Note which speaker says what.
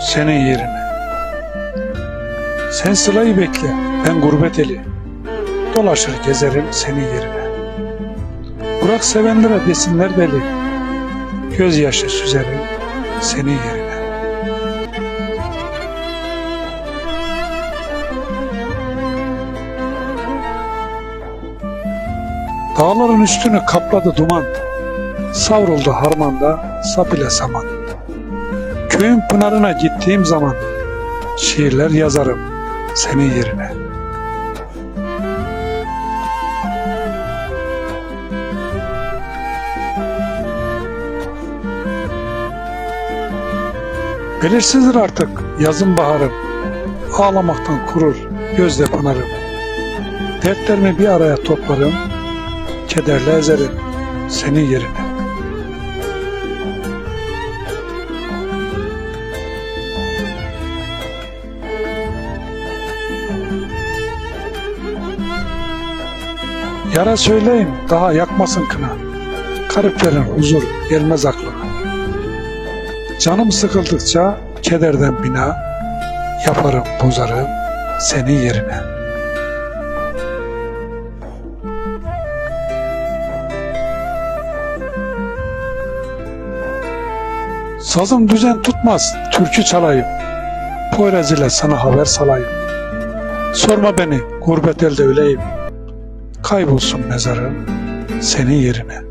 Speaker 1: senin yerine. Sen sılayı bekle, ben gurbet eli. Dolaşır gezerim senin yerine. Bırak sevenlere desinler deli. Gözyaşı süzerim senin yerine. Dağların üstünü kapladı duman. Savruldu harmanda sap ile saman. Köyün pınarına gittiğim zaman şiirler yazarım senin yerine. Belirsizdir artık yazın baharım. Ağlamaktan kurur gözde pınarım. Dertlerimi bir araya toplarım. Kederle ezerim senin yerine. Yara söyleyeyim daha yakmasın kına. Gariplerin huzur gelmez aklına. Canım sıkıldıkça kederden bina yaparım bozarım senin yerine. Sazım düzen tutmaz, türkü çalayım. Poyraz ile sana haber salayım. Sorma beni, gurbet elde öleyim. Kaybolsun mezarım senin yerine.